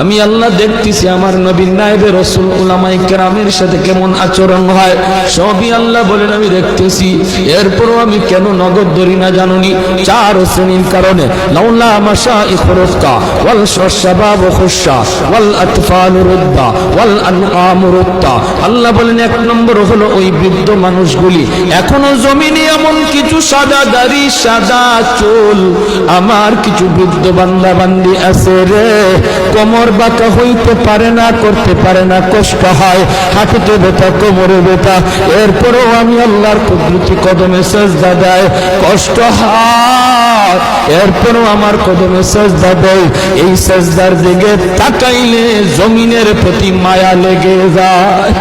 আমি আল্লাহ দেখতেছি আমার নবীর নায়েবে রসুল উলামাই কেরামের সাথে কেমন আচরণ হয়। সবই আল্লাহ বলেন, আমি দেখতেছি। এরপরও আমি কেন নগদ ধরি না জানুনি? চার শ্রেণির কারণে। ওয়াল আল্লাহ বলেন, এক নম্বর হলো ওই বৃদ্ধ মানুষগুলি এমন কিছু সাদা দাড়ি, সাদা আমার কিছু বৃদ্ধ বান্দা বান্দি আছে রে। কোমর বাঁকা হইতে পারে না, করতে পারে না, কষ্ট হয়। হাঁটুতে ব্যথা কোমরে ব্যথা এরপরেও আমি আল্লাহর কুদরতি কদমে সেজদা দেয় কষ্ট হয়। এরপরও আমার কদমে সেজদা দাদাই এই সেজদার দিকে তাকাইলে জমিনের প্রতি মায়া লেগে যায়।